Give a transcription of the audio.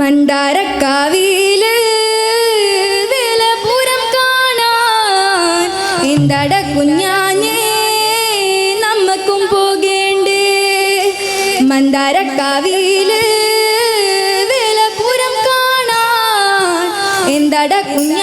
മണ്ടാരക്കാവിയിൽ വേലപുരം കാണാൻ എന്തട കുഞ്ഞാഞ്ഞേ നമ്മക്കും പോകേണ്ടേ. മന്ദാരക്കാവിയിൽ വേലപുരം കാണാൻ എന്തട കുഞ്ഞ